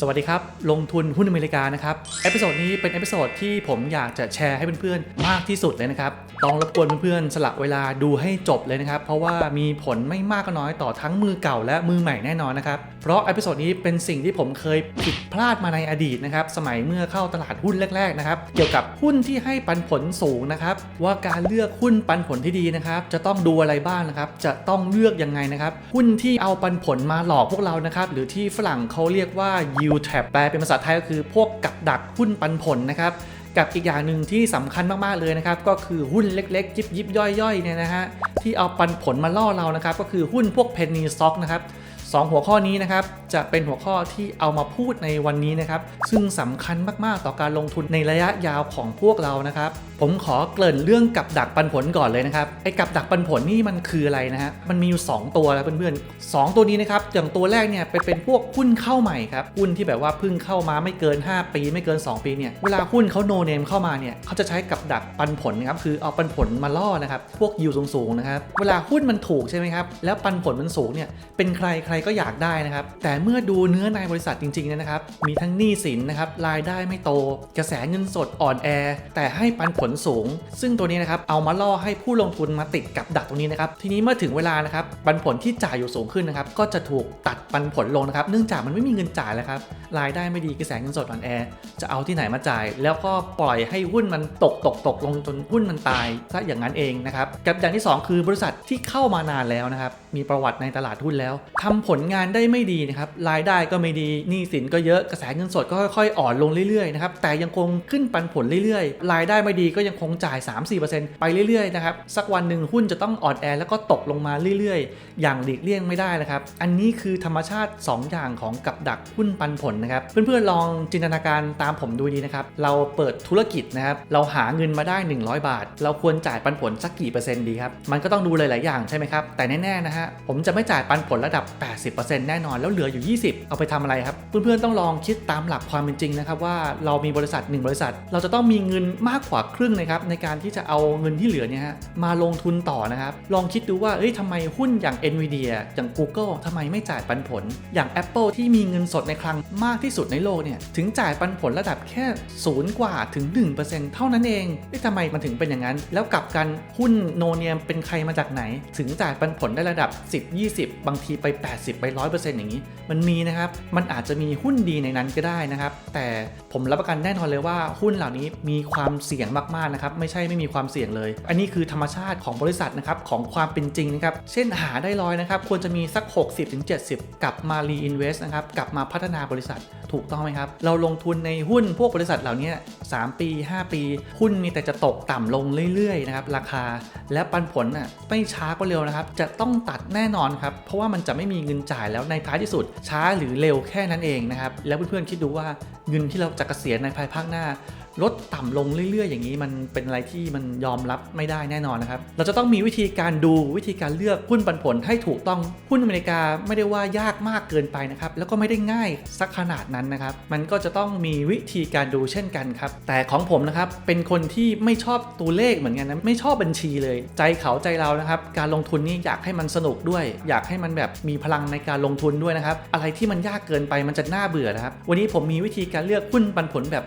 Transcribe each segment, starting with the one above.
สวัสดีครับ ลงทุนหุ้นอเมริกานะครับ เอพิโซดนี้เป็นเอพิโซดที่ผมอยากจะแชร์ให้เพื่อนๆ มากที่สุดเลยนะครับต้องรบกวนเพื่อนๆ สละเวลาดูให้จบเลยนะครับ เพราะว่ามีผลไม่มากก็น้อยต่อทั้งมือเก่าและมือใหม่แน่นอนนะครับ ราะอพิโซดนี้เป็นสิ่งที่ผมเคยผิดพลาดมาในอดีตนะครับ สมัยเมื่อเข้าตลาดหุ้นแรก ๆ นะครับ เกี่ยวกับหุ้นที่ให้ปันผลสูงนะครับ ว่าการเลือกหุ้นปันผลที่ดีนะครับ จะต้องดูอะไรบ้างนะครับ จะต้องเลือกยังไงนะครับ หุ้นที่เอาปันผลมาหลอกพวกเรานะครับ หรือที่ฝรั่งเขาเรียกว่า yield trap แปลเป็นภาษาไทยก็คือพวกกับดักหุ้นปันผลนะครับกับอีกอย่างหนึ่งที่สำคัญมาก ๆ เลยนะครับ ก็คือหุ้นเล็ก ๆ ยิบยิบย่อยๆเนี่ยนะฮะที่เอาปันผลมาล่อเรานะครับ ก็คือหุ้นพวก penny stock นะครับ สองหัวข้อนี้นะครับจะเป็นหัวข้อที่เอามาพูดในวันนี้นะครับ ซึ่งสำคัญมากๆต่อการลงทุนในระยะยาวของพวกเรานะครับ ผมขอเกริ่นเรื่องกับดักปันผลก่อนเลยนะครับไอ้กับดักปันผลนี่มันคืออะไรนะฮะมันมีอยู่ 2 ตัวแล้วเพื่อนๆสองตัวนี้นะครับอย่างตัวแรกเนี่ยเป็นเป็นพวกหุ้นเข้าใหม่ครับหุ้นที่แบบว่าเพิ่งเข้ามาไม่เกิน 5 ปีไม่เกิน 2 ปีเนี่ยเวลาหุ้นเขาโนเนมเข้ามาเนี่ยเขาจะใช้กับดักปันผลนะครับคือเอาปันผลมาล่อนะครับพวกยิวสูงๆนะครับเวลาหุ้นมันถูกใช่ไหมครับแล้วปันผลมันสูงเนี่ยเป็นใครใครก็อยากได้นะครับ แต่เมื่อดูเนื้อในบริษัทจริงๆนะครับ มีทั้งหนี้สินนะครับ รายได้ไม่โต กระแสเงินสดอ่อนแอ แต่ให้ปันผลสูง ซึ่งตัวนี้นะครับ เอามาล่อให้ผู้ลงทุนมาติดกับดักตรงนี้นะครับ ทีนี้เมื่อถึงเวลานะครับ ปันผลที่จ่ายอยู่สูงขึ้นนะครับ ก็จะถูกตัดปันผลลงนะครับ เนื่องจากมันไม่มีเงินจ่ายแล้วครับ รายได้ไม่ดี กระแสเงินสดอ่อนแอ จะเอาที่ไหนมาจ่าย แล้วก็ปล่อยให้หุ้นมันตกตกตกลงจนหุ้นมันตายซะอย่างนั้นเองนะครับ กับอย่างที่ 2 คือบริษัทที่เข้ามานานแล้วนะครับ มีประวัติในตลาดหุ้นแล้วทำผผลงานได้ไม่ดีนะครับรายได้ก็ไม่ดีหนี้สินก็เยอะกระแสเงินสดก็ค่อยๆ อ่อนลงเรื่อยๆนะครับแต่ยังคงขึ้นปันผลเรื่อยๆ รายได้ไม่ดีก็ยังคงจ่าย 3-4%ไปเรื่อยๆนะครับสักวันหนึ่งหุ้นจะต้องอ่อนแอแล้วก็ตกลงมาเรื่อยๆ อย่างหลีกเลี่ยงไม่ได้นะครับอันนี้คือธรรมชาติ 2 อย่างของกับดักหุ้นปันผลนะครับเพื่อนๆลองจินตนาการตามผมดูดีนะครับเราเปิดธุรกิจนะครับเราหาเงินมาได้ 100 บาท เราควรจ่ายปันผลสักกี่เปอร์เซ็นต์ดีครับมันก็ต้องดูหลายๆอย่างใช่ไหมครับแต่แน่ๆนะฮะผมจะไม่จ่ายปันผลระดับ80%แน่นอนแล้วเหลืออยู่ 20 เอาไปทำอะไรครับ เพื่อนๆต้องลองคิดตามหลักความเป็นจริงนะครับว่าเรามีบริษัท 1 บริษัท เราจะต้องมีเงินมากกว่าครึ่งนะครับในการที่จะเอาเงินที่เหลือเนี่ยฮะมาลงทุนต่อนะครับลองคิดดูว่าเอ้ยทำไมหุ้นอย่าง Nvidia อย่าง Google ทำไมไม่จ่ายปันผล อย่าง Apple ที่มีเงินสดในคลังมากที่สุดในโลกเนี่ยถึงจ่ายปันผลระดับแค่ศูนย์กว่าถึง 1%เท่านั้นเองเอ๊ะทำไมมันถึงเป็นอย่างนั้น แล้วกลับกันหุ้นโนเนียมเป็นใครมาจากไหน ถึงจ่ายปันผลได้ระดับ 10 20 บางทีไป80 ไป 100%อย่างนี้ มันมีนะครับ มันอาจจะมีหุ้นดีในนั้นก็ได้นะครับ แต่ผมรับประกันแน่นอนเลยว่าหุ้นเหล่านี้มีความเสี่ยงมากๆนะครับ ไม่ใช่ไม่มีความเสี่ยงเลย อันนี้คือธรรมชาติของบริษัทนะครับของความเป็นจริงนะครับ เช่นหาได้ร้อยนะครับ ควรจะมีสัก 60-70 กลับมา reinvest นะครับ กลับมาพัฒนาบริษัทถูกต้องไหมครับ เราลงทุนในหุ้นพวกบริษัทเหล่านี้3 ปี 5 ปี หุ้นมีแต่จะตกต่ำลงเรื่อยๆนะครับราคาและปันผลอะไม่ช้าก็เร็วนะครับ จะต้องตัดแน่นอนครับ เพราะว่ามันจะไม่มีเงินจ่ายแล้วในท้ายที่สุด ช้าหรือเร็วแค่นั้นเองนะครับแล้วเพื่อนๆคิดดูว่าเงินที่เราจะเกษียณในภายภาคหน้า ลดต่ำลงเรื่อย ๆ อย่างนี้ มันเป็นอะไรที่มันยอมรับไม่ได้แน่นอนนะครับ เราจะต้องมีวิธีการดูวิธีการเลือกหุ้นปันผลให้ถูกต้องหุ้นอเมริกาไม่ได้ว่ายากมากเกินไปนะครับแล้วก็ไม่ได้ง่ายสักขนาดนั้นนะครับ มันก็จะต้องมีวิธีการดูเช่นกันครับ แต่ของผมนะครับเป็นคนที่ไม่ชอบตัวเลขเหมือนกันนะไม่ชอบบัญชีเลย ใจเขาใจเรานะครับการลงทุนนี่อยากให้มันสนุกด้วย อยากให้มันแบบมีพลังในการลงทุนด้วยนะครับอะไรที่มันยากเกินไปมันจะน่าเบื่อนะครับวันนี้ผมมีวิธีการเลือกหุ้นปันผลแบบ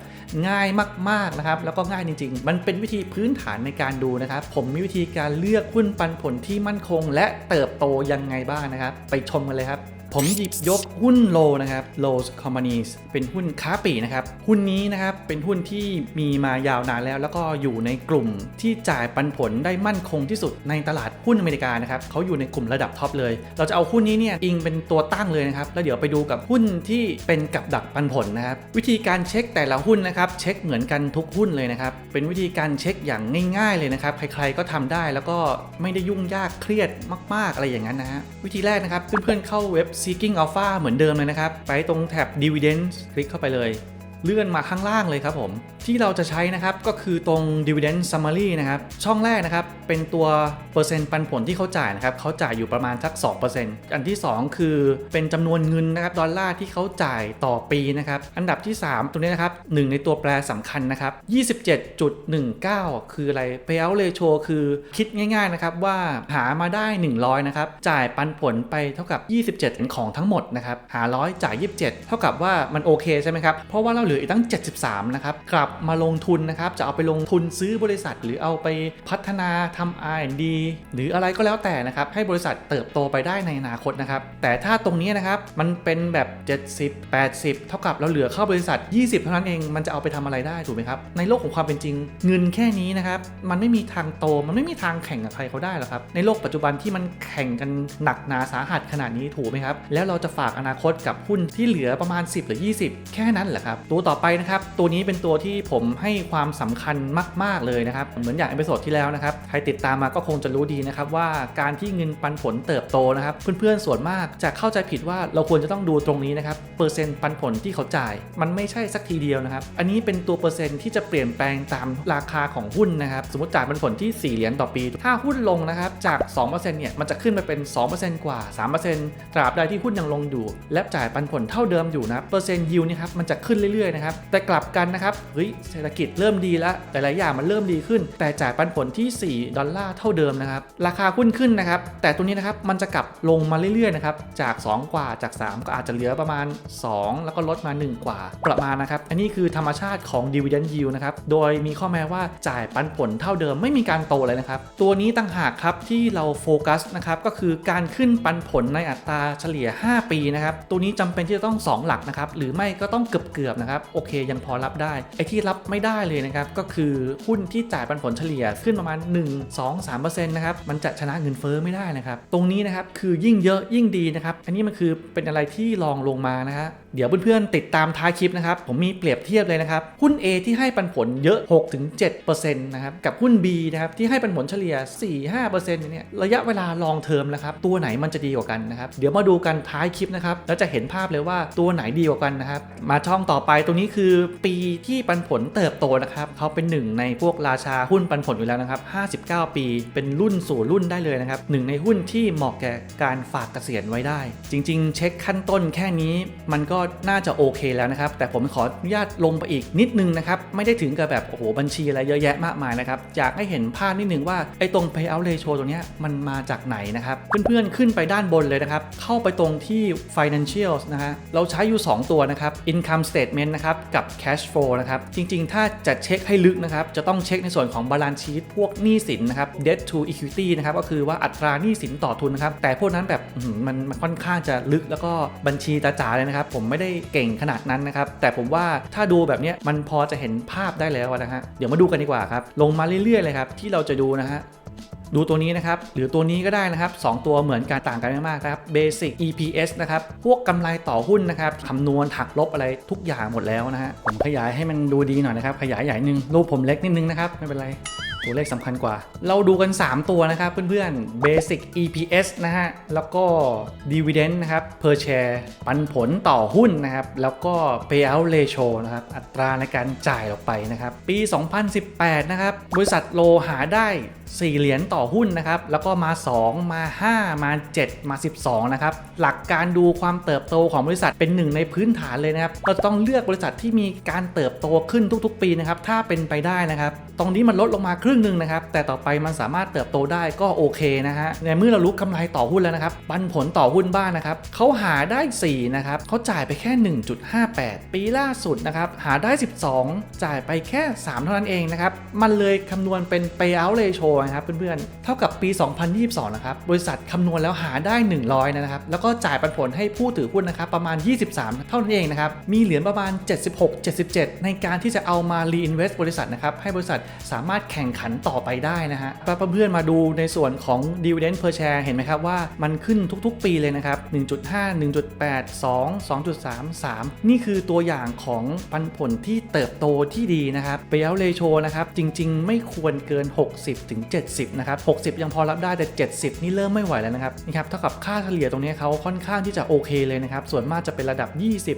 ง่ายมากมากนะครับ แล้วก็ง่ายจริง ๆ มันเป็นวิธีพื้นฐานในการดูนะครับ ผมมีวิธีการเลือกหุ้นปันผลที่มั่นคง และเติบโตยังไงบ้างนะครับ ไปชมกันเลยครับ ผมหยิบยกหุ้นโลนะครับ l o w s Companies เป็นหุ้นค้าปลีกนะครับ หุ้นนี้นะครับเป็นหุ้นที่มีมายาวนานแล้ว แล้วก็อยู่ในกลุ่มที่จ่ายปันผลได้มั่นคงที่สุดในตลาดหุ้นอเมริกานะครับเขาอยู่ในกลุ่มระดับท็อปเลย เราจะเอาหุ้นนี้เนี่ยอิงเป็นตัวตั้งเลยนะครับ แล้วเดี๋ยวไปดูกับหุ้นที่เป็นกับดักปันผลนะครับ วิธีการเช็คแต่ละหุ้นนะครับ เช็คเหมือนกันทุกหุ้นเลยนะครับ เป็นวิธีการเช็คอย่างง่าย ๆเลยนะครับ ใครๆก็ทำได้แล้วก็ไม่ได้ยุ่งยากเครียดมาก ๆอะไรอย่างนั้นนะฮะ วิธีแรกนะครับ เพื่อนๆเข้าเว็บ Seeking Alpha เหมือนเดิมเลยนะครับ ไปตรงแท็บ Dividends คลิกเข้าไปเลยเลื่อนมาข้างล่างเลยครับผม ที่เราจะใช้นะครับก็คือตรง dividend summary นะครับ ช่องแรกนะครับ เป็นตัวเปอร์เซ็นต์ปันผลที่เขาจ่ายนะครับเขาจ่ายอยู่ประมาณสัก 2%อันที่ 2 คือเป็นจำนวนเงินนะครับดอลลาร์ที่เขาจ่ายต่อปีนะครับอันดับที่ 3 ตัวนี้นะครับหนึ่งในตัวแปรสำคัญนะครับ27.19 คืออะไร payout ratio คือคิดง่ายๆนะครับว่าหามาได้ 100นะครับจ่ายปันผลไปเท่ากับ 27 ของทั้งหมดนะครับหาร้อยจ่าย 27 เท่ากับว่ามันโอเคใช่ไหมครับเพราะว่าเราเหลืออีกตั้ง 73นะครับกลับมาลงทุนนะครับจะเอาไปลงทุนซื้อบริษัทหรือเอาไปพัฒนาทำ R&D หรืออะไรก็แล้วแต่นะครับ ให้บริษัทเติบโตไปได้ในอนาคตนะครับ แต่ถ้าตรงนี้นะครับ มันเป็นแบบ 70 80 เท่ากับเราเหลือเข้าบริษัท 20 เท่านั้นเอง มันจะเอาไปทำอะไรได้ถูกไหมครับ ในโลกของความเป็นจริง เงินแค่นี้นะครับ มันไม่มีทางโต มันไม่มีทางแข่งกับใครเขาได้หรอกครับ ในโลกปัจจุบันที่มันแข่งกันหนักหนาสาหัสขนาดนี้ถูกไหมครับ แล้วเราจะฝากอนาคตกับหุ้นที่เหลือประมาณ 10 หรือ 20 แค่นั้นแหละครับ ตัวต่อไปนะครับ ตัวนี้เป็นตัวที่ผมให้ความสำคัญมาก ๆ เลยนะครับ เหมือนอย่างเอพิโซดที่แล้วนะครับ ใครติดตามมาก็คงจะรู้ดีนะครับว่าการที่เงินปันผลเติบโตนะครับ เพื่อนๆส่วนมากจะเข้าใจผิดว่าเราควรจะต้องดูตรงนี้นะครับเปอร์เซ็นต์ปันผลที่เขาจ่าย มันไม่ใช่สักทีเดียวนะครับ อันนี้เป็นตัวเปอร์เซ็นต์ที่จะเปลี่ยนแปลงตามราคาของหุ้นนะครับ สมมติจ่ายปันผลที่ 4 เหรียญต่อปี ถ้าหุ้นลงนะครับจาก 2%เนี่ยมันจะขึ้นไปเป็น 2%กว่า 3%ตราบใดที่หุ้นยังลงอยู่ และจ่ายปันผลเท่าเดิมอยู่นะเปอร์เซ็นต์ยิวนี่ครับมันจะขึ้นเรื่อยๆนะครับแต่กลับกันนะครับเฮ้ยเศรษฐกิจเริ่มดีแล้วหลายๆอย่างมันเริ่มดีขึ้น แต่จ่ายปันผลที่ 4 ดอลลาร์เท่าเดิมนะครับราคาหุ้นขึ้นนะครับ แต่ตัวนี้นะครับมันจะกลับลงมาเรื่อยๆนะครับจาก 2 กว่าจาก 3 ก็อาจจะเหลือประมาณ 2 แล้วก็ลดมา 1 กว่าประมาณนะครับอันนี้คือธรรมชาติของ dividend yield นะครับโดยมีข้อแม้ว่าจ่ายปันผลเท่าเดิมไม่มีการโตเลยนะครับตัวนี้ต่างหากครับที่เราโฟกัสนะครับก็คือการขึ้นปันผลในอัตราเฉลี่ย 5 ปีนะครับตัวนี้จำเป็นที่จะต้อง 2 หลักนะครับหรือไม่ก็ต้องเกือบๆนะครับโอเคยังพอรับได้ไอ้ที่รับไม่ได้เลยนะครับก็คือหุ้นที่จ่ายปันผลเฉลี่ยขึ้นประมาณ 1 2 3%นะครับมันจะชนะเงินเฟ้อไม่ได้นะครับตรงนี้นะครับคือยิ่งเยอะยิ่งดีนะครับอันนี้มันคือเป็นอะไรที่ลองลงมานะฮะ เดี๋ยวเพื่อนๆติดตามท้ายคลิปนะครับ ผมมีเปรียบเทียบเลยนะครับ หุ้น A ที่ให้ปันผลเยอะ 6-7%นะครับ กับหุ้น B นะครับที่ให้ปันผลเฉลี่ย 4-5%เนี่ยระยะเวลาลองเทอมนะครับ ตัวไหนมันจะดีกว่ากันนะครับ เดี๋ยวมาดูกันท้ายคลิปนะครับ แล้วจะเห็นภาพเลยว่าตัวไหนดีกว่ากันนะครับ มาช่องต่อไปตรงนี้คือปีที่ปันผลเติบโตนะครับเขาเป็นหนึ่งในพวกราชาหุ้นปันผลอยู่แล้วนะครับ 59 ปีเป็นรุ่นสู่รุ่นได้เลยนะครับหนึ่งในหุ้นที่เหมาะแก่การฝากเกษียณไว้ได้ จริง ๆ เช็คขั้นต้นแค่นี้มันก็น่าจะโอเคแล้วนะครับ แต่ผมขออนุญาตลงไปอีกนิดนึงนะครับ ไม่ได้ถึงกับแบบ โอ้โห บัญชีอะไรเยอะแยะมากมายนะครับ อยากให้เห็นภาพนิดนึงว่า ไอ้ตรง payout ratio ตัวเนี้ยมันมาจากไหนนะครับ เพื่อนๆ ขึ้นไปด้านบนเลยนะครับ เข้าไปตรงที่ financials นะฮะ เราใช้อยู่ 2 ตัวนะครับ income statement นะครับ กับ cash flow นะครับ จริงๆ ถ้าจะเช็คให้ลึกนะครับ จะต้องเช็คในส่วนของ balance sheet พวกหนี้สินนะครับ debt to equity นะครับ ก็คือว่าอัตราหนี้สินต่อทุนนะครับ แต่พวกนั้นแบบมันมันค่อนข้างจะลึกแล้วก็บัญชีจ๋าๆเลยนะครับผมไม่ได้เก่งขนาดนั้นนะครับ แต่ผมว่าถ้าดูแบบนี้มันพอจะเห็นภาพได้แล้วนะฮะ เดี๋ยวมาดูกันดีกว่าครับ ลงมาเรื่อยๆเลยครับที่เราจะดูนะฮะดูตัวนี้นะครับ หรือตัวนี้ก็ได้นะครับ 2 ตัวเหมือนกันต่างกันไม่มากนะครับ Basic EPS นะครับ พวกกำไรต่อหุ้นนะครับคำนวณหักลบอะไรทุกอย่างหมดแล้วนะฮะ ผมขยายให้มันดูดีหน่อยนะครับ ขยายใหญ่นึง รูปผมเล็กนิดนึงนะครับ ไม่เป็นไร ตัวเลขสำคัญกว่า เราดูกัน 3 ตัวนะครับเพื่อนๆ Basic EPS นะฮะ แล้วก็ Dividend นะครับ per share ปันผลต่อหุ้นนะครับ แล้วก็ Payout Ratio นะครับ อัตราในการจ่ายออกไปนะครับ ปี 2018 นะครับ บริษัทโลหาได้4เหรียญต่อหุ้นนะครับ แล้วก็มา 2 มา 5 มา 7 มา 12 นะครับ หลักการดูความเติบโตของบริษัทเป็นหนึ่งในพื้นฐานเลยนะครับ เราต้องเลือกบริษัทที่มีการเติบโตขึ้นทุกๆ ปีนะครับ ถ้าเป็นไปได้นะครับ ตรงนี้มันลดลงมาครึ่งึ่งหนึ่งนะครับ แต่ต่อไปมันสามารถเติบโตได้ก็โอเคนะฮะในเมื่อเรารู้กำไรต่อหุ้นแล้วนะครับ ปันผลต่อหุ้นบ้านนะครับเขาหาได้ 4 นะครับเขาจ่ายไปแค่ 1.58 ปีล่าสุดนะครับ หาได้ 12 จ่ายไปแค่ 3 เท่านั้นเองนะครับ มันเลยคำนวณเป็น payout ratio นะครับเพื่อนๆ เท่ากับปี 2022 นะครับ บริษัทคำนวณแล้วหาได้ 100 นะครับ แล้วก็จ่ายปันผลให้ผู้ถือหุ้นนะครับประมาณ 23 เท่านั้นเองนะครับ มีเหรียญประมาณ 76 77 ในการที่จะเอามา reinvest บริษัทนะครับ ให้บริษัทสามารถแข่งขันต่อไปได้นะฮะถ้าเพื่อนๆมาดูในส่วนของ dividend per share เห็นไหมครับว่ามันขึ้นทุกๆ ปีเลยนะครับ 1.5 1.8 2 2.3 3 นี่คือตัวอย่างของปันผลที่เติบโตที่ดีนะครับ payout ratio นะครับ จริงๆ ไม่ควรเกิน 60ถึง70 นะครับ 60 ยังพอรับได้แต่ 70 นี่เริ่มไม่ไหวแล้วนะครับนี่ครับเท่ากับค่าเฉลี่ยตรงนี้เขาค่อนข้างที่จะโอเคเลยนะครับ ส่วนมากจะเป็นระดับ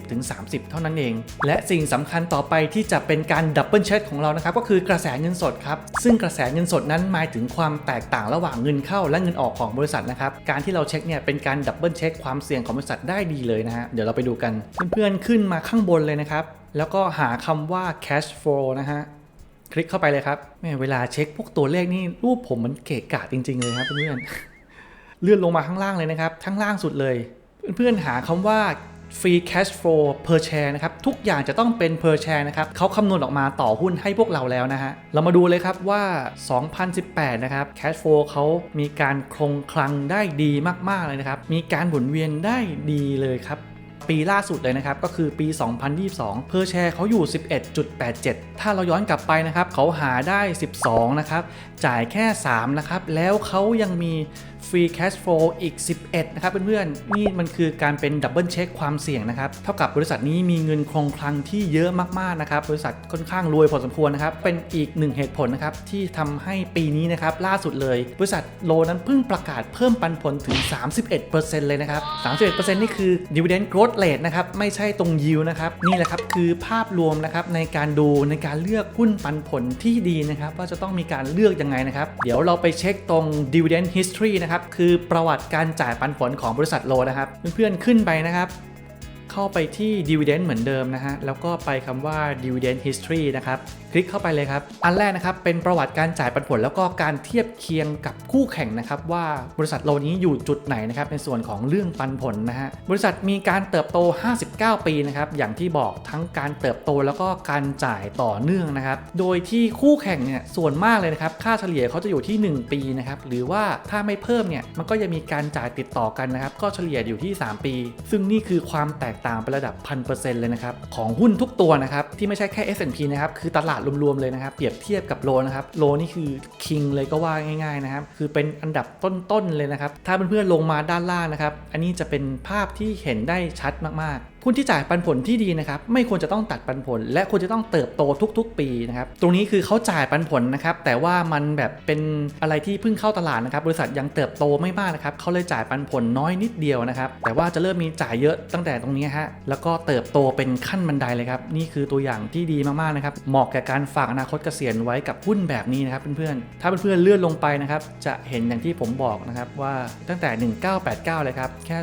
20ถึง30 เท่านั้นเอง และสิ่งสำคัญต่อไปที่จะเป็นการดับเบิลเช็คของเรานะครับก็คือกระแสเงินสดครับซึ่งกระแสเงินสดนั้นหมายถึงความแตกต่างระหว่างเงินเข้าและเงินออกของบริษัทนะครับ การที่เราเช็คเนี่ยเป็นการดับเบิลเช็คความเสี่ยงของบริษัทได้ดีเลยนะฮะ เดี๋ยวเราไปดูกัน เพื่อนๆขึ้นมาข้างบนเลยนะครับ แล้วก็หาคำว่า cash flow นะฮะคลิกเข้าไปเลยครับแม่เวลาเช็คพวกตัวเลขนี่รูปผมมันเกะกะจริง ๆ เลยครับเพื่อนๆเลื่อนลงมาข้างล่างเลยนะครับข้างล่างสุดเลย เพื่อนๆหาคำว่า free cash flow per share นะครับ ทุกอย่างจะต้องเป็น per share นะครับเขาคำนวณออกมาต่อหุ้นให้พวกเราแล้วนะฮะ เรามาดูเลยครับว่า 2018 นะครับ cash flow เขามีการคงคลังได้ดีมาก ๆ เลยนะครับ มีการหมุนเวียนได้ดีเลยครับปีล่าสุดเลยนะครับ ก็คือปี 2022 เพอร์แชร์เขาอยู่ 11.87 ถ้าเราย้อนกลับไปนะครับ เขาหาได้ 12 นะครับ จ่ายแค่ 3 นะครับ แล้วเขายังมี ฟรีแคชโฟลอีก 11 นะครับเพื่อนๆ นี่มันคือการเป็นดับเบิลเช็คความเสี่ยงนะครับ เท่ากับบริษัทนี้มีเงินคงคลังที่เยอะมากๆนะครับ บริษัทค่อนข้างรวยพอสมควรนะครับ เป็นอีกหนึ่งเหตุผลนะครับที่ทำให้ปีนี้นะครับล่าสุดเลย บริษัทโลนั้นเพิ่งประกาศเพิ่มปันผลถึง 31%เลยนะครับ 31%นี่คือ dividend growth rate นะครับ ไม่ใช่ตรง yield นะครับ นี่แหละครับคือภาพรวมนะครับในการดูในการเลือกหุ้นปันผลที่ดีนะครับว่าจะต้องมีการเลือกยังไงนะครับ เดี๋ยวเราไปเช็คตรง dividend history นะครับคือประวัติการจ่ายปันผลของบริษัทโลนะครับ เพื่อนๆขึ้นไปนะครับ เข้าไปที่ dividend เหมือนเดิมนะฮะแล้วก็ไปคำว่า dividend history นะครับ คลิกเข้าไปเลยครับ อันแรกนะครับเป็นประวัติการจ่ายปันผล แล้วก็การเทียบเคียงกับคู่แข่งนะครับว่าบริษัทโลนี้อยู่จุดไหนนะครับในส่วนของเรื่องปันผลนะฮะบริษัทมีการเติบโต 59 ปีนะครับอย่างที่บอกทั้งการเติบโตแล้วก็การจ่ายต่อเนื่องนะครับโดยที่คู่แข่งเนี่ยส่วนมากเลยนะครับค่าเฉลี่ยเขาจะอยู่ที่ 1 ปีนะครับหรือว่าถ้าไม่เพิ่มเนี่ยมันก็จะมีการจ่ายติดต่อกันนะครับก็เฉลี่ยอยู่ที่ 3 ปี ซึ่งนี่คือความแตกต่างเป็นระดับพันเปอร์เซ็นต์เลยนะครับของหุ้นทุกตัวนะครับที่ไม่ใช่แค่ S&P นะครับคือตลาดรวมๆเลยนะครับ เปรียบเทียบกับโลนะครับ โลนี่คือคิงเลยก็ว่าง่ายๆนะครับ คือเป็นอันดับต้นๆเลยนะครับ ถ้าเพื่อนๆลงมาด้านล่างนะครับ อันนี้จะเป็นภาพที่เห็นได้ชัดมากๆ หุ้นที่จ่ายปันผลที่ดีนะครับไม่ควรจะต้องตัดปันผล และควรจะต้องเติบโตทุก ๆ ปีนะครับตรงนี้คือเขาจ่ายปันผลนะครับแต่ว่ามันแบบเป็นอะไรที่เพิ่งเข้าตลาดนะครับบริษัทยังเติบโตไม่มากนะครับเขาเลยจ่ายปันผลน้อยนิดเดียวนะครับแต่ว่าจะเริ่มมีจ่ายเยอะตั้งแต่ตรงนี้ฮะแล้วก็เติบโตเป็นขั้นบันไดเลยครับนี่คือตัวอย่างที่ดีมากๆนะครับเหมาะแก่การฝากอนาคตเกษียณไว้กับหุ้นแบบนี้นะครับเพื่อนๆถ้าเพื่อนๆเลื่อนลงไปนะครับจะเห็นอย่างที่ผมบอกนะครับว่าตั้งแต่ 1989 เลยครับแค่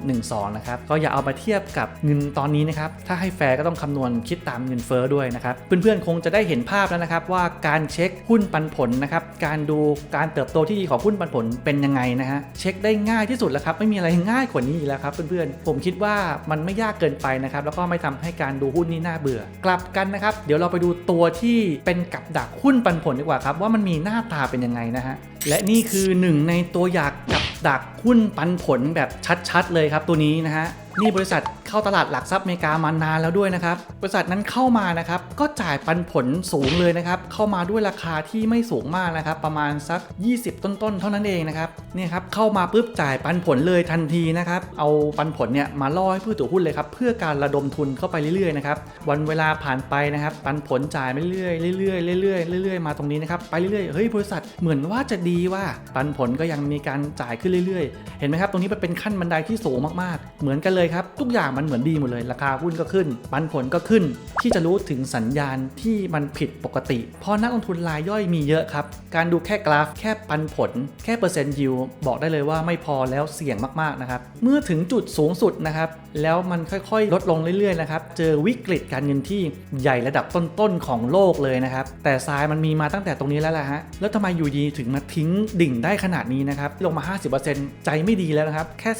0.12 นะครับก็อย่าเอามาเทียบกับเงินตอนนี้นะครับถ้าให้แฟร์ก็ต้องคำนวณคิดตามเงินเฟ้อด้วยนะครับเพื่อนๆคงจะได้เห็นภาพแล้วนะครับว่าการเช็คหุ้นปันผลนะครับการดูการเติบโตที่ดีของหุ้นปันผลเป็นยังไงนะฮะเช็คได้ง่ายที่สุดแล้วครับไม่มีอะไรง่ายกว่านี้อีกแล้วครับเพื่อนๆผมคิดว่ามันไม่ยากเกินไปนะครับแล้วก็ไม่ทำให้การดูหุ้นนี่น่าเบื่อ กลับกันนะครับเดี๋ยวเราไปดูตัวที่เป็นกับดักหุ้นปันผลดีกว่าครับว่ามันมีหน้าตาเป็นยังไงนะฮะและนี่คือหนึ่งในตัวอย่างกับดักหุ้นปันผลแบบชัดๆ เลยครับตัวนี้นะฮะนี่บริษัทเข้าตลาดหลักทรัพย์อเมริกามานานแล้วด้วยนะครับ บริษัทนั้นเข้ามานะครับก็จ่ายปันผลสูงเลยนะครับ เข้ามาด้วยราคาที่ไม่สูงมากนะครับ ประมาณสัก 20 ต้นๆ เท่านั้นเองนะครับเนี่ยครับเข้ามาปุ๊บจ่ายปันผลเลยทันทีนะครับเอาปันผลเนี่ยมาล่อให้ผู้ถือหุ้นเลยครับเพื่อการระดมทุนเข้าไปเรื่อยๆนะครับวันเวลาผ่านไปนะครับปันผลจ่ายไปเรื่อยๆเรื่อยๆเรื่อยๆเรื่อยๆมาตรงนี้นะครับไปเรื่อยๆเฮ้ยบริษัทเหมือนว่าจะดีว่าปันผลก็ยังมีการจ่ายขึ้นเรื่อยๆ เห็นไหมครับตรงนี้มันเป็นขั้นบันไดที่สูงมากๆ เหมือนกันเลยครับ ทุกอย่างมันเหมือนดีหมดเลย ราคาหุ้นก็ขึ้น ปันผลก็ขึ้น ที่จะรู้ถึงสัญญาณที่มันผิดปกติ เพราะนักลงทุนรายย่อยมีเยอะครับ การดูแค่กราฟ แค่ปันผล แค่เปอร์เซ็นต์ยิวบอกได้เลยว่าไม่พอแล้วเสี่ยงมากๆนะครับ เมื่อถึงจุดสูงสุดนะครับ แล้วมันค่อยๆ ลดลงเรื่อยๆนะครับ เจอวิกฤตการเงินที่ใหญ่ระดับต้นๆของโลกเลยนะครับ แต่ทรายมันมีมาตั้งแต่ตรงนี้แล้วแหละฮะ แล้วทำไมอยู่ดีถึงมาทิ้งดิ่งได้ขนาดนี้นะครับ ลงมา 50%ใจไม่ดีแล้วนะครับ แค่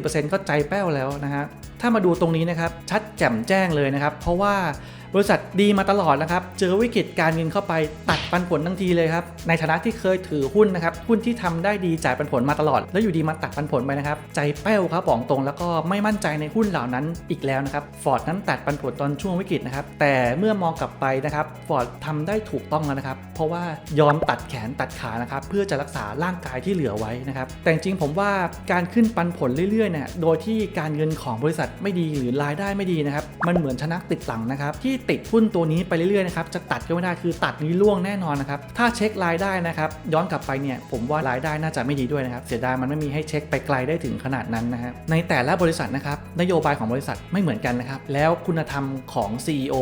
30-20%ก็ใจแป้วแล้วนะฮะถ้ามาดูตรงนี้นะครับชัดแจ่มแจ้งเลยนะครับ เพราะว่า บริษัทดีมาตลอดนะครับ เจอวิกฤตการเงินเข้าไปตัดปันผลทันทีเลยครับ ในฐานะที่เคยถือหุ้นนะครับ หุ้นที่ทำได้ดีจ่ายปันผลมาตลอด แล้วอยู่ดีมาตัดปันผลไปนะครับ ใจแป้วครับบอกตรงแล้วก็ไม่มั่นใจในหุ้นเหล่านั้นอีกแล้วนะครับ ฟอร์ดนั้นตัดปันผลตอนช่วงวิกฤตนะครับ แต่เมื่อมองกลับไปนะครับฟอร์ดทำได้ถูกต้องแล้วนะครับ เพราะว่ายอมตัดแขนตัดขานะครับ เพื่อจะรักษาร่างกายที่เหลือไว้นะครับ แต่จริงผมว่าการขึ้นปันผลเรื่อยๆเนี่ย โดยที่การเงินของบริษัทไม่ดีหรือรายได้ไม่ดีนะครับ มันเหมือนชนะติดหลังนะครับที่ติดหุ้นตัวนี้ไปเรื่อยๆนะครับจะตัดก็ไม่ได้คือตัดนี้ล่วงแน่นอนนะครับถ้าเช็ครายได้นะครับย้อนกลับไปเนี่ยผมว่ารายได้น่าจะไม่ดีด้วยนะครับเสียดายมันไม่มีให้เช็คไปไกลได้ถึงขนาดนั้นนะฮะในแต่ละบริษัทนะครับนโยบายของบริษัทไม่เหมือนกันนะครับแล้วคุณธรรมของ CEO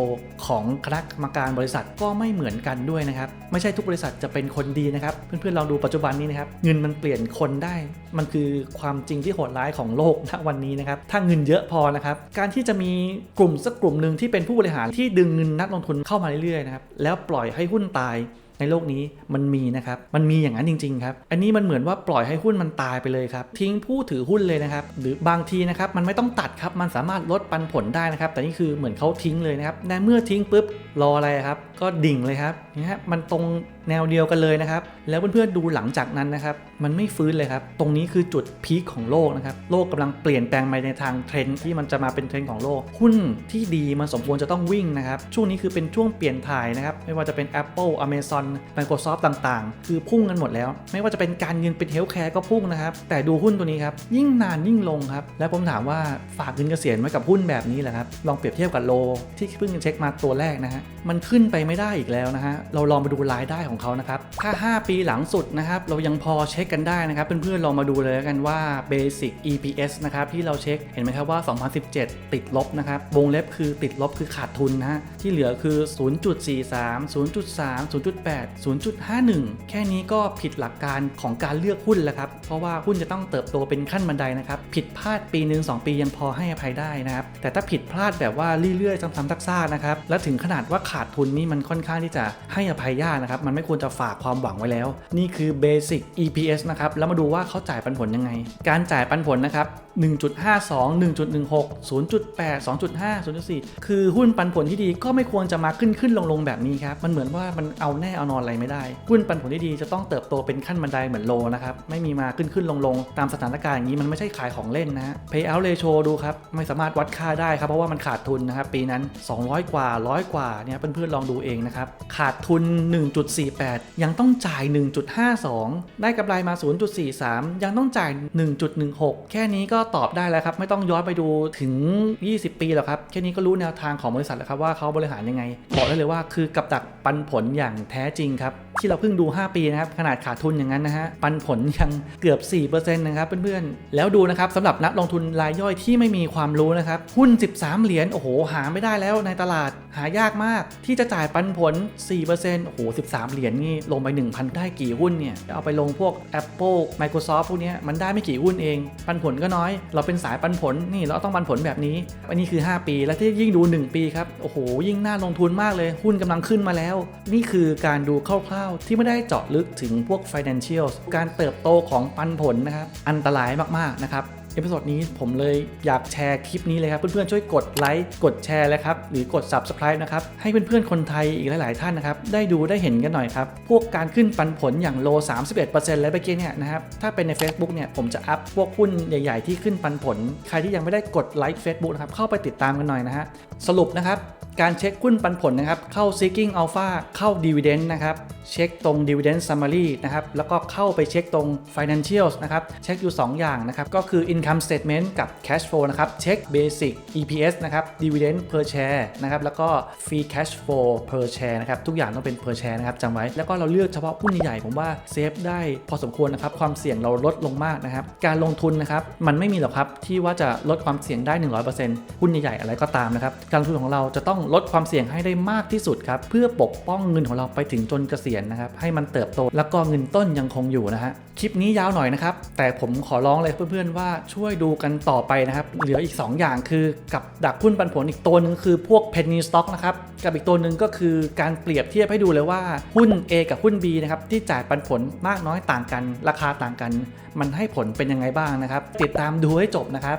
ของคณะกรรมการบริษัทก็ไม่เหมือนกันด้วยนะครับไม่ใช่ทุกบริษัทจะเป็นคนดีนะครับเพื่อนๆลองดูปัจจุบันนี้นะครับเงินมันเปลี่ยนคนได้ มันคือความจริงที่โหดร้ายของโลกณวันนี้นะครับถ้าเงินเยอะพอนะครับการที่จะมีกลุ่มสักกลุ่มหนึ่งที่เป็นผู้บริหารที่ดึงเงินนักลงทุนเข้ามาเรื่อยๆนะครับแล้วปล่อยให้หุ้นตาย ในโลกนี้มันมีนะครับ มันมีอย่างนั้นจริงๆครับ อันนี้มันเหมือนว่าปล่อยให้หุ้นมันตายไปเลยครับ ทิ้งผู้ถือหุ้นเลยนะครับ หรือบางทีนะครับมันไม่ต้องตัดครับ มันสามารถลดปันผลได้นะครับ แต่นี่คือเหมือนเขาทิ้งเลยนะครับในเมื่อทิ้งปุ๊บรออะไรครับ ก็ดิ่งเลยครับนะฮะมันตรงแนวเดียวกันเลยนะครับ แล้วเพื่อนๆดูหลังจากนั้นนะครับ มันไม่ฟื้นเลยครับ ตรงนี้คือจุดพีคของโลกนะครับ โลกกำลังเปลี่ยนแปลงไปในทางเทรนที่มันจะมาเป็นเทรนของโลก หุ้นที่ดีมันสมควรจะต้องวิ่งนะครับ ช่วงนี้คือเป็นช่วงเปลี่ยนถ่ายนะครับ ไม่ว่าจะเป็น Apple Amazon Microsoft ต่างๆ คือพุ่งกันหมดแล้ว ไม่ว่าจะเป็นการเงินเป็นเฮลท์แคร์ก็พุ่งนะครับ แต่ดูหุ้นตัวนี้ครับ ยิ่งนานยิ่งลงครับ แล้วผมถามว่าฝากเงินเกษียณไว้กับหุ้นแบบนี้แหละครับ ลองเปรียบเทียบกับโล ที่เพิ่งเช็คมาตัวแรกนะฮะ มันขึ้นไปไม่ได้อีกแล้วนะฮะ เราลองมาดูรายได้ของเขานะครับ ถ้า 5 ปีหลังสุดนะครับ เรายังพอเช็คกันได้นะครับ เพื่อนๆลองมาดูเลยกันว่า Basic EPS นะครับที่เราเช็ค เห็นไหมครับว่า 2017 ติดลบนะครับ วงเล็บคือติดลบคือขาดทุนนะฮะ ที่เหลือคือ 0.43 0.3 0.8 0.51 แค่นี้ก็ผิดหลักการของการเลือกหุ้นแล้วครับ เพราะว่าหุ้นจะต้องเติบโตเป็นขั้นบันไดนะครับ ผิดพลาดปีหนึ่ง2 ปียังพอให้อภัยได้นะครับ แต่ถ้าผิดพลาดแบบว่าเรื่อยๆซ้ำๆซากๆนะครับ แล้วถึงขนาดว่าขาดทุนนี่มันค่อนข้างที่จะให้อภัยยากนะครับ มันไม่ควรจะฝากความหวังไว้แล้ว นี่คือ Basic EPS นะครับ แล้วมาดูว่าเขาจ่ายปันผลยังไง การจ่ายปันผลนะครับ 1.52 1.16 0.8 2.5 0.4 คือหุ้นปันผลที่ดีก็ไม่ควรจะมาขึ้นขึ้นลงลงแบบนี้ครับ มันเหมือนว่ามันเอาแน่เอานอนอะไรไม่ได้ หุ้นปันผลที่ดีจะต้องเติบโตเป็นขั้นบันไดเหมือนโลนะครับ ไม่มีมาขึ้นขึ้นลงลงตามสถานการณ์อย่างนี้มันไม่ใช่ขายของเล่นนะฮะ Payout ratio ดูครับ ไม่สามารถวัดค่าได้ครับ เพราะว่ามันขาดทุนนะครับ ปีนั้น 200 กว่า 100 กว่าเนี่ยเพื่อนๆลองดูเองนะครับ ขาดทุน 1.48 ยังต้องจ่าย 1.52 ได้กำไรมา 0.43 ยังต้องจ่าย 1.16 แค่นี้ก็ตอบได้แล้วครับ ไม่ต้องย้อนไปดูถึง 20 ปีหรอกครับ แค่นี้ก็รู้แนวทางของบริษัทแล้วครับว่าเขาบริหารยังไง บอกได้เลยว่าคือกับดักปันผลอย่างแท้จริงครับ ที่เราเพิ่งดู 5 ปีนะครับ ขนาดขาดทุนอย่างนั้นนะฮะ ปันผลยังเกือบ 4%นะครับเพื่อนๆ แล้วดูนะครับสำหรับนักลงทุนรายย่อยที่ไม่มีความรู้นะครับ หุ้น 13 เหรียญ โอ้โห หาไม่ได้แล้วในตลาด หายากมาก ที่จะจ่ายปันผล 4%โอ้โห 13 เหรียญนี่ลงไป 1,000 ได้กี่หุ้นเนี่ย เอาไปลงพวก Apple Microsoft พวกเนี้มันได้ไม่กี่หุ้นเอง ปันผลก็น้อยเราเป็นสายปันผลนี่เราต้องปันผลแบบนี้อันนี้คือ 5 ปี และที่ยิ่งดู 1 ปีครับโอ้โหยิ่งน่าลงทุนมากเลยหุ้นกำลังขึ้นมาแล้ว นี่คือการดูคร่าวๆ ที่ไม่ได้เจาะลึกถึงพวก financial การเติบโตของปันผลนะครับอันตรายมากๆนะครับ เอพิโซดนี้ผมเลยอยากแชร์คลิปนี้เลยครับ เพื่อนๆ ช่วยกดไลค์กดแชร์เลยครับ หรือกด Subscribe นะครับ ให้เพื่อนๆ คนไทยอีกหลาย ๆ ท่านนะครับ ได้ดูได้เห็นกันหน่อยครับ พวกการขึ้นปันผลอย่างโล 31%แล้วเมื่อกี้เนี่ยนะครับ ถ้าเป็นใน Facebook เนี่ย ผมจะอัพพวกหุ้นใหญ่ ๆ ที่ขึ้นปันผล ใครที่ยังไม่ได้กดไลค์ Facebook นะครับเข้าไปติดตามกันหน่อยนะฮะสรุปนะครับการเช็คหุ้นปันผลนะครับ เข้า Seeking Alpha เข้า Dividend นะครับ เช็คตรง Dividend Summary นะครับ แล้วก็เข้าไปเช็คตรง Financials นะครับ เช็คอยู่ 2 อย่างนะครับ ก็คือ Income Statement กับ Cash Flow นะครับ เช็ค Basic EPS นะครับ Dividend per share นะครับ แล้วก็ Free Cash Flow per share นะครับ ทุกอย่างต้องเป็น per share นะครับจำไว้ แล้วก็เราเลือกเฉพาะหุ้นใหญ่ๆผมว่าเซฟได้พอสมควรนะครับ ความเสี่ยงเราลดลงมากนะครับ การลงทุนนะครับ มันไม่มีหรอกครับ ที่ว่าจะลดความเสี่ยงได้ 100%หุ้นใหญ่ๆอะไรก็ตามนะครับ การลงทุนของเราจะต้องลดความเสี่ยงให้ได้มากที่สุดครับ เพื่อปกป้องเงินของเราไปถึงจนเกษียณนะครับ ให้มันเติบโต แล้วก็เงินต้นยังคงอยู่นะฮะ คลิปนี้ยาวหน่อยนะครับ แต่ผมขอร้องเลยเพื่อนๆว่าช่วยดูกันต่อไปนะครับ เหลืออีก 2 อย่างคือกับดักหุ้นปันผลอีกตัวหนึงคือพวก penny stock นะครับกับอีกตัวหนึ่งก็คือการเปรียบเทียบให้ดูเลยว่าหุ้น A กับหุ้น B นะครับที่จ่ายปันผลมากน้อยต่างกัน ราคาต่างกัน มันให้ผลเป็นยังไงบ้างนะครับ ติดตามดูให้จบนะครับ